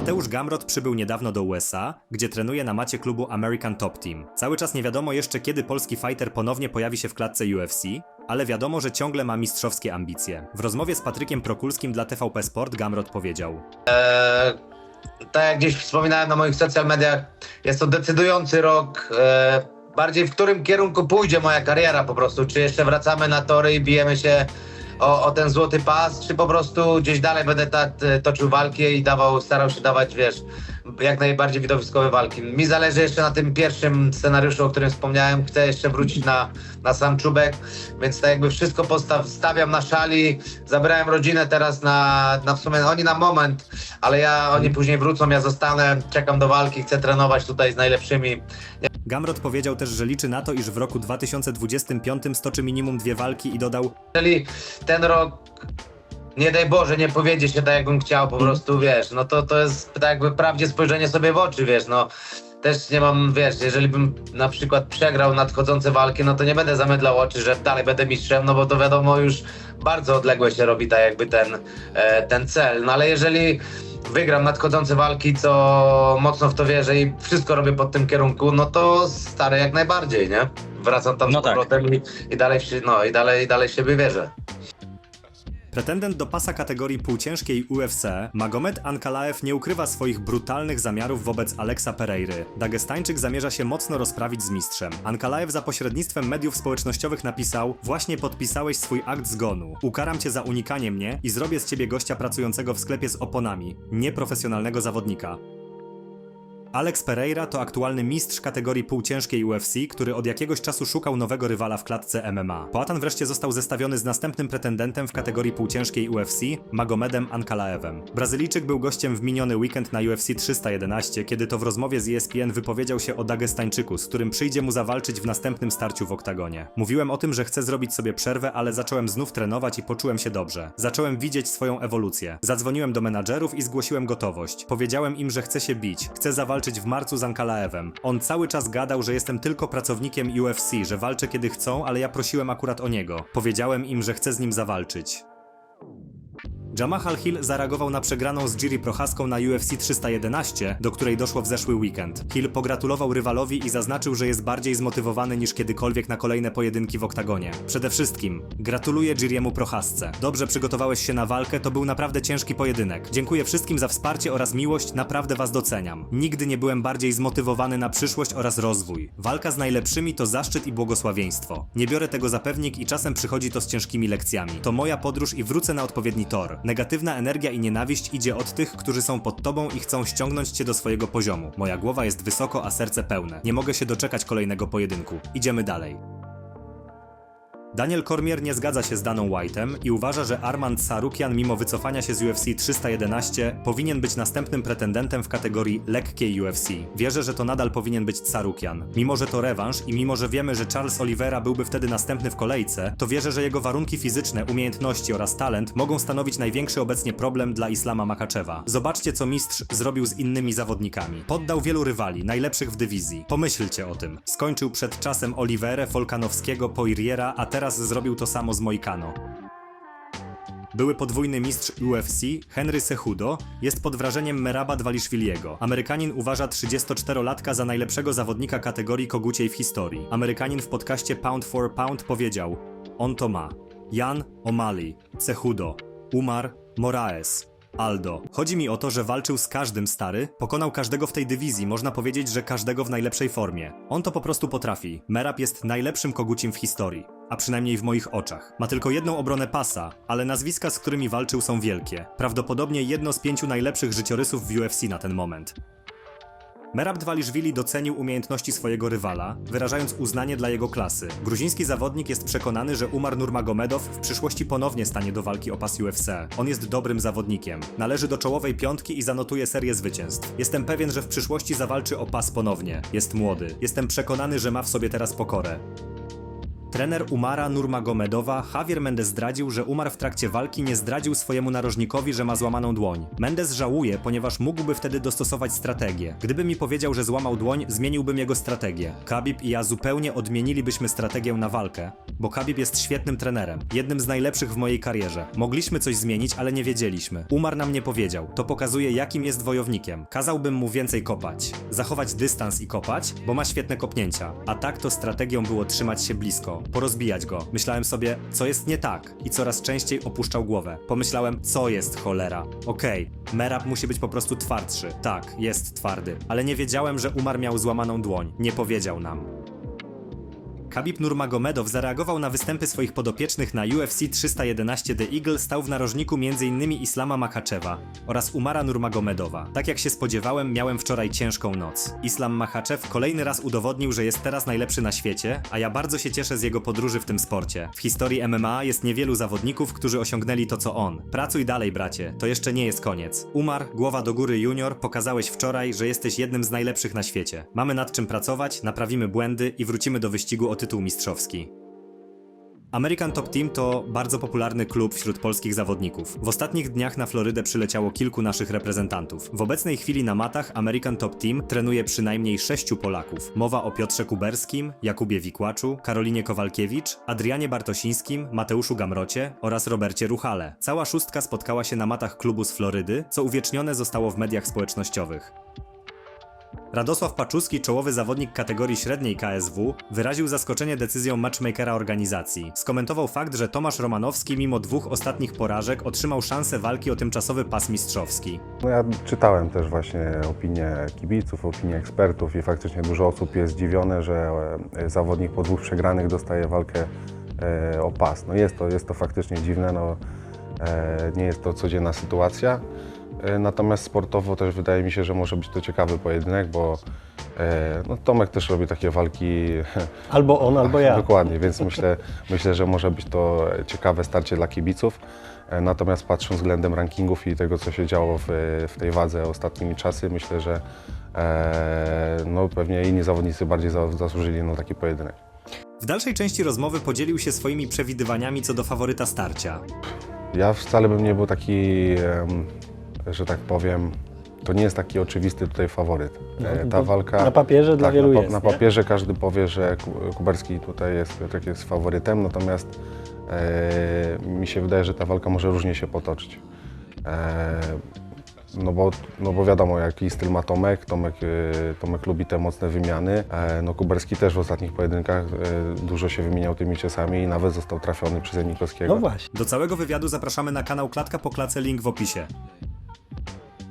Mateusz Gamrot przybył niedawno do USA, gdzie trenuje na macie klubu American Top Team. Cały czas nie wiadomo jeszcze kiedy polski fighter ponownie pojawi się w klatce UFC, ale wiadomo, że ciągle ma mistrzowskie ambicje. W rozmowie z Patrykiem Prokulskim dla TVP Sport Gamrot powiedział: E, tak jak gdzieś wspominałem na moich social mediach, jest to decydujący rok. E, bardziej w którym kierunku pójdzie moja kariera po prostu. Czy jeszcze wracamy na tory i bijemy się o, o ten złoty pas, czy po prostu gdzieś dalej będę tak e, toczył walki i dawał, starał się dawać, wiesz, jak najbardziej widowiskowe walki. Mi zależy jeszcze na tym pierwszym scenariuszu, o którym wspomniałem. Chcę jeszcze wrócić na, na sam czubek, więc tak jakby wszystko postaw, stawiam na szali. Zabrałem rodzinę teraz na, na w sumie, oni na moment, ale ja, oni później wrócą, ja zostanę, czekam do walki, chcę trenować tutaj z najlepszymi. Gamrot powiedział też, że liczy na to, iż w roku 2025 stoczy minimum dwie walki i dodał: Jeżeli ten rok, nie daj Boże, nie powiedzie się tak, jakbym chciał, po prostu, wiesz, no to to jest tak jakby prawdzie spojrzenie sobie w oczy, wiesz, no. Też nie mam, wiesz, jeżeli bym na przykład przegrał nadchodzące walki, no to nie będę zamydlał oczy, że dalej będę mistrzem, no bo to wiadomo już bardzo odległe się robi tak jakby ten, e, ten cel. No ale jeżeli wygram nadchodzące walki, co mocno w to wierzę i wszystko robię pod tym kierunku, no to stary jak najbardziej, nie? Wracam tam No z tak. powrotem i, i dalej, no i dalej, i dalej siebie wierzę. Pretendent do pasa kategorii półciężkiej UFC, Magomed Ankalaev nie ukrywa swoich brutalnych zamiarów wobec Alexa Pereiry. Dagestańczyk zamierza się mocno rozprawić z mistrzem. Ankalaev za pośrednictwem mediów społecznościowych napisał Właśnie podpisałeś swój akt zgonu. Ukaram cię za unikanie mnie i zrobię z ciebie gościa pracującego w sklepie z oponami, nieprofesjonalnego zawodnika. Alex Pereira to aktualny mistrz kategorii półciężkiej UFC, który od jakiegoś czasu szukał nowego rywala w klatce MMA. Poatan wreszcie został zestawiony z następnym pretendentem w kategorii półciężkiej UFC, Magomedem Ankalaevem. Brazylijczyk był gościem w miniony weekend na UFC 311, kiedy to w rozmowie z ESPN wypowiedział się o Dagestańczyku, z którym przyjdzie mu zawalczyć w następnym starciu w oktagonie. Mówiłem o tym, że chcę zrobić sobie przerwę, ale zacząłem znów trenować i poczułem się dobrze. Zacząłem widzieć swoją ewolucję. Zadzwoniłem do menadżerów i zgłosiłem gotowość. Powiedziałem im, że chcę się bić, chcę zawalczyć w marcu z Ankalaevem. On cały czas gadał, że jestem tylko pracownikiem UFC, że walczę kiedy chcą, ale ja prosiłem akurat o niego. Powiedziałem im, że chcę z nim zawalczyć. Jamahal Hill zareagował na przegraną z Jiri Prochaską na UFC 311, do której doszło w zeszły weekend. Hill pogratulował rywalowi i zaznaczył, że jest bardziej zmotywowany niż kiedykolwiek na kolejne pojedynki w oktagonie. Przede wszystkim, gratuluję Jiriemu Prochasce. Dobrze przygotowałeś się na walkę, to był naprawdę ciężki pojedynek. Dziękuję wszystkim za wsparcie oraz miłość, naprawdę was doceniam. Nigdy nie byłem bardziej zmotywowany na przyszłość oraz rozwój. Walka z najlepszymi to zaszczyt i błogosławieństwo. Nie biorę tego za pewnik i czasem przychodzi to z ciężkimi lekcjami. To moja podróż i wrócę na odpowiedni tor. Negatywna energia i nienawiść idzie od tych, którzy są pod tobą i chcą ściągnąć cię do swojego poziomu. Moja głowa jest wysoko, a serce pełne. Nie mogę się doczekać kolejnego pojedynku. Idziemy dalej. Daniel Cormier nie zgadza się z Daną White'em i uważa, że Armand Sarukian mimo wycofania się z UFC 311 powinien być następnym pretendentem w kategorii lekkiej UFC. Wierzę, że to nadal powinien być Sarukian. Mimo, że to rewanż i mimo, że wiemy, że Charles Oliveira byłby wtedy następny w kolejce, to wierzę, że jego warunki fizyczne, umiejętności oraz talent mogą stanowić największy obecnie problem dla Islama Makaczewa. Zobaczcie, co mistrz zrobił z innymi zawodnikami. Poddał wielu rywali, najlepszych w dywizji. Pomyślcie o tym. Skończył przed czasem Oliverę, Volkanowskiego, Poiriera, a teraz zrobił to samo z Moikano. Były podwójny mistrz UFC, Henry Cejudo, jest pod wrażeniem Meraba Dwaliszwiliego. Amerykanin uważa 34-latka za najlepszego zawodnika kategorii koguciej w historii. Amerykanin w podcaście Pound for Pound powiedział On to ma. Jan O'Malley, Cejudo, Umar, Moraes, Aldo. Chodzi mi o to, że walczył z każdym stary, pokonał każdego w tej dywizji, można powiedzieć, że każdego w najlepszej formie. On to po prostu potrafi. Merab jest najlepszym kogucim w historii. A przynajmniej w moich oczach. Ma tylko jedną obronę pasa, ale nazwiska, z którymi walczył są wielkie. Prawdopodobnie jedno z pięciu najlepszych życiorysów w UFC na ten moment. Merab Dwaliszwili docenił umiejętności swojego rywala, wyrażając uznanie dla jego klasy. Gruziński zawodnik jest przekonany, że Umar Nurmagomedow w przyszłości ponownie stanie do walki o pas UFC. On jest dobrym zawodnikiem. Należy do czołowej piątki i zanotuje serię zwycięstw. Jestem pewien, że w przyszłości zawalczy o pas ponownie. Jest młody. Jestem przekonany, że ma w sobie teraz pokorę. Trener Umara Nurmagomedowa Javier Mendes zdradził, że Umar w trakcie walki nie zdradził swojemu narożnikowi, że ma złamaną dłoń. Mendes żałuje, ponieważ mógłby wtedy dostosować strategię. Gdyby mi powiedział, że złamał dłoń, zmieniłbym jego strategię. Khabib i ja zupełnie odmienilibyśmy strategię na walkę, bo Khabib jest świetnym trenerem, jednym z najlepszych w mojej karierze. Mogliśmy coś zmienić, ale nie wiedzieliśmy. Umar nam nie powiedział. To pokazuje, jakim jest wojownikiem. Kazałbym mu więcej kopać, zachować dystans i kopać, bo ma świetne kopnięcia. A tak to strategią było trzymać się blisko, porozbijać go. Myślałem sobie, co jest nie tak i coraz częściej opuszczał głowę. Pomyślałem, co jest cholera. Okej, Merab musi być po prostu twardszy. Tak, jest twardy. Ale nie wiedziałem, że Umar miał złamaną dłoń. Nie powiedział nam. Khabib Nurmagomedow zareagował na występy swoich podopiecznych na UFC 311 The Eagle, stał w narożniku m.in. Islama Makhachewa oraz Umara Nurmagomedowa. Tak jak się spodziewałem, miałem wczoraj ciężką noc. Islam Makhachev kolejny raz udowodnił, że jest teraz najlepszy na świecie, a ja bardzo się cieszę z jego podróży w tym sporcie. W historii MMA jest niewielu zawodników, którzy osiągnęli to co on. Pracuj dalej, bracie, to jeszcze nie jest koniec. Umar, głowa do góry junior, pokazałeś wczoraj, że jesteś jednym z najlepszych na świecie. Mamy nad czym pracować, naprawimy błędy i wrócimy do wyścigu o tytuł mistrzowski. American Top Team to bardzo popularny klub wśród polskich zawodników. W ostatnich dniach na Florydę przyleciało kilku naszych reprezentantów. W obecnej chwili na matach American Top Team trenuje przynajmniej sześciu Polaków. Mowa o Piotrze Kuberskim, Jakubie Wikłaczu, Karolinie Kowalkiewicz, Adrianie Bartosińskim, Mateuszu Gamrocie oraz Robercie Ruchale. Cała szóstka spotkała się na matach klubu z Florydy, co uwiecznione zostało w mediach społecznościowych. Radosław Paczuski, czołowy zawodnik kategorii średniej KSW, wyraził zaskoczenie decyzją matchmakera organizacji. Skomentował fakt, że Tomasz Romanowski mimo dwóch ostatnich porażek otrzymał szansę walki o tymczasowy pas mistrzowski. No ja czytałem też właśnie opinie kibiców, opinie ekspertów i faktycznie dużo osób jest zdziwione, że e, zawodnik po dwóch przegranych dostaje walkę e, o pas. No jest to, jest to faktycznie dziwne, no, e, nie jest to codzienna sytuacja. E, Natomiast sportowo też wydaje mi się, że może być to ciekawy pojedynek, bo e, no, Tomek też robi takie walki Albo on, albo ja. Dokładnie, więc myślę, myślę, że może być to ciekawe starcie dla kibiców. E, Natomiast patrząc względem rankingów i tego, co się działo w, w tej wadze ostatnimi czasy, myślę, że e, no, pewnie inni zawodnicy bardziej za, zasłużyli na taki pojedynek. W dalszej części rozmowy podzielił się swoimi przewidywaniami co do faworyta starcia. Ja wcale bym nie był taki, że tak powiem, to nie jest taki oczywisty tutaj faworyt. E, Ta walka... na papierze dla tak, wielu na, jest, Na nie? papierze każdy powie, że Ku- Kuberski tutaj jest, Piotrek jest faworytem, natomiast e, mi się wydaje, że ta walka może różnie się potoczyć. E, no bo, no bo wiadomo, jaki styl ma Tomek. Tomek, e, Tomek lubi te mocne wymiany. E, no Kuberski też w ostatnich pojedynkach e, dużo się wymieniał tymi ciosami i nawet został trafiony przez Janikowskiego. No właśnie. Do całego wywiadu zapraszamy na kanał Klatka po Klace, link w opisie.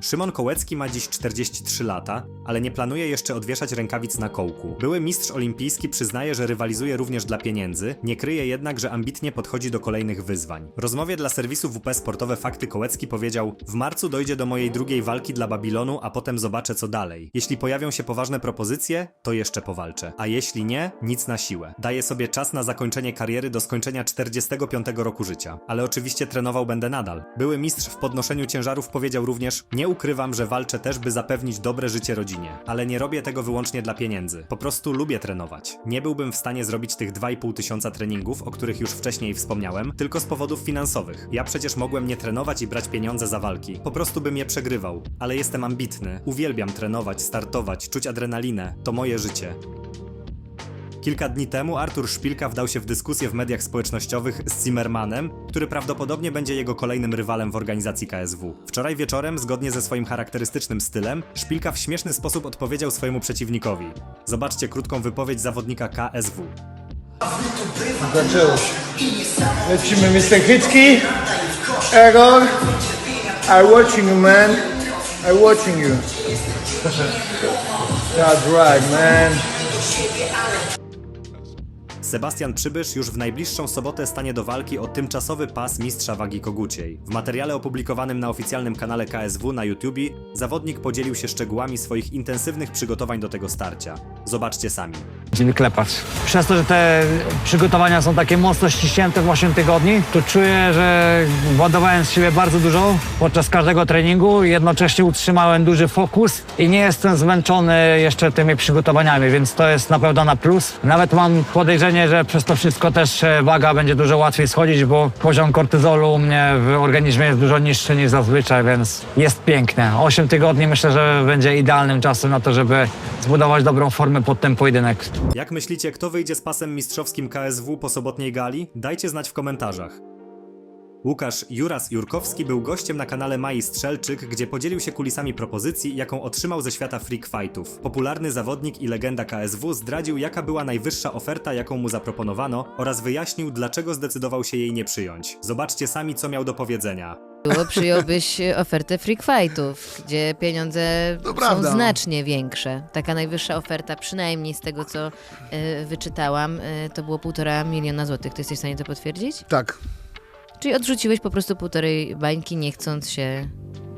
Szymon Kołecki ma dziś 43 lata, ale nie planuje jeszcze odwieszać rękawic na kołku. Były mistrz olimpijski przyznaje, że rywalizuje również dla pieniędzy, nie kryje jednak, że ambitnie podchodzi do kolejnych wyzwań. W rozmowie dla serwisu WP Sportowe Fakty Kołecki powiedział: W marcu dojdzie do mojej drugiej walki dla Babilonu, a potem zobaczę co dalej. Jeśli pojawią się poważne propozycje, to jeszcze powalczę. A jeśli nie, nic na siłę. Daję sobie czas na zakończenie kariery do skończenia 45 roku życia. Ale oczywiście trenował będę nadal. Były mistrz w podnoszeniu ciężarów powiedział również: Nie ukrywam, że walczę też, by zapewnić dobre życie rodzinie. Ale nie robię tego wyłącznie dla pieniędzy. Po prostu lubię trenować. Nie byłbym w stanie zrobić tych 2,5 tysiąca treningów, o których już wcześniej wspomniałem, tylko z powodów finansowych. Ja przecież mogłem nie trenować i brać pieniądze za walki. Po prostu bym je przegrywał. Ale jestem ambitny. Uwielbiam trenować, startować, czuć adrenalinę. To moje życie. Kilka dni temu Artur Szpilka wdał się w dyskusję w mediach społecznościowych z Zimmermanem, który prawdopodobnie będzie jego kolejnym rywalem w organizacji KSW. Wczoraj wieczorem, zgodnie ze swoim charakterystycznym stylem, Szpilka w śmieszny sposób odpowiedział swojemu przeciwnikowi. Zobaczcie krótką wypowiedź zawodnika KSW. Zaczęło się. Lecimy Mr. Hycki. Error. I watching you man. I watching you. That's right man. Sebastian Przybysz już w najbliższą sobotę stanie do walki o tymczasowy pas mistrza wagi koguciej. W materiale opublikowanym na oficjalnym kanale KSW na YouTube zawodnik podzielił się szczegółami swoich intensywnych przygotowań do tego starcia. Zobaczcie sami. I wyklepać. Przez to, że te przygotowania są takie mocno ściśnięte w 8 tygodni, to czuję, że władowałem z siebie bardzo dużo podczas każdego treningu, jednocześnie utrzymałem duży fokus i nie jestem zmęczony jeszcze tymi przygotowaniami, więc to jest na pewno na plus. Nawet mam podejrzenie, że przez to wszystko też e, waga będzie dużo łatwiej schodzić, bo poziom kortyzolu u mnie w organizmie jest dużo niższy niż zazwyczaj, więc jest piękne. 8 tygodni myślę, że będzie idealnym czasem na to, żeby zbudować dobrą formę pod ten pojedynek. Jak myślicie, kto wyjdzie z pasem mistrzowskim KSW po sobotniej gali? Dajcie znać w komentarzach. Łukasz Juras Jurkowski był gościem na kanale Mai Strzelczyk, gdzie podzielił się kulisami propozycji, jaką otrzymał ze świata freak fightów. Popularny zawodnik i legenda KSW zdradził, jaka była najwyższa oferta, jaką mu zaproponowano oraz wyjaśnił, dlaczego zdecydował się jej nie przyjąć. Zobaczcie sami, co miał do powiedzenia. Było, przyjąłbyś ofertę freak fightów, gdzie pieniądze są prawda. znacznie większe. Taka najwyższa oferta, przynajmniej z tego, co y, wyczytałam, y, to było półtora miliona złotych. Ty jesteś w stanie to potwierdzić? Tak, Czyli odrzuciłeś po prostu półtorej bańki, nie chcąc się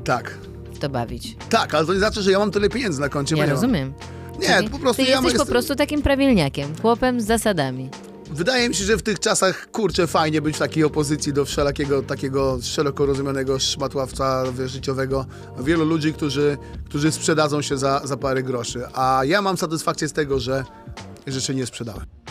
tak. w to bawić. Tak, ale to nie znaczy, że ja mam tyle pieniędzy na koncie. Ja mam. rozumiem. Nie, Czyli po prostu Ty ja jesteś po prostu takim prawilniakiem, chłopem z zasadami. Wydaje mi się, że w tych czasach, kurczę, fajnie być w takiej opozycji do wszelakiego takiego szeroko rozumianego szmatławca życiowego. Wielu ludzi, którzy, którzy sprzedadzą się za, za parę groszy. A ja mam satysfakcję z tego, że, się nie sprzedałem.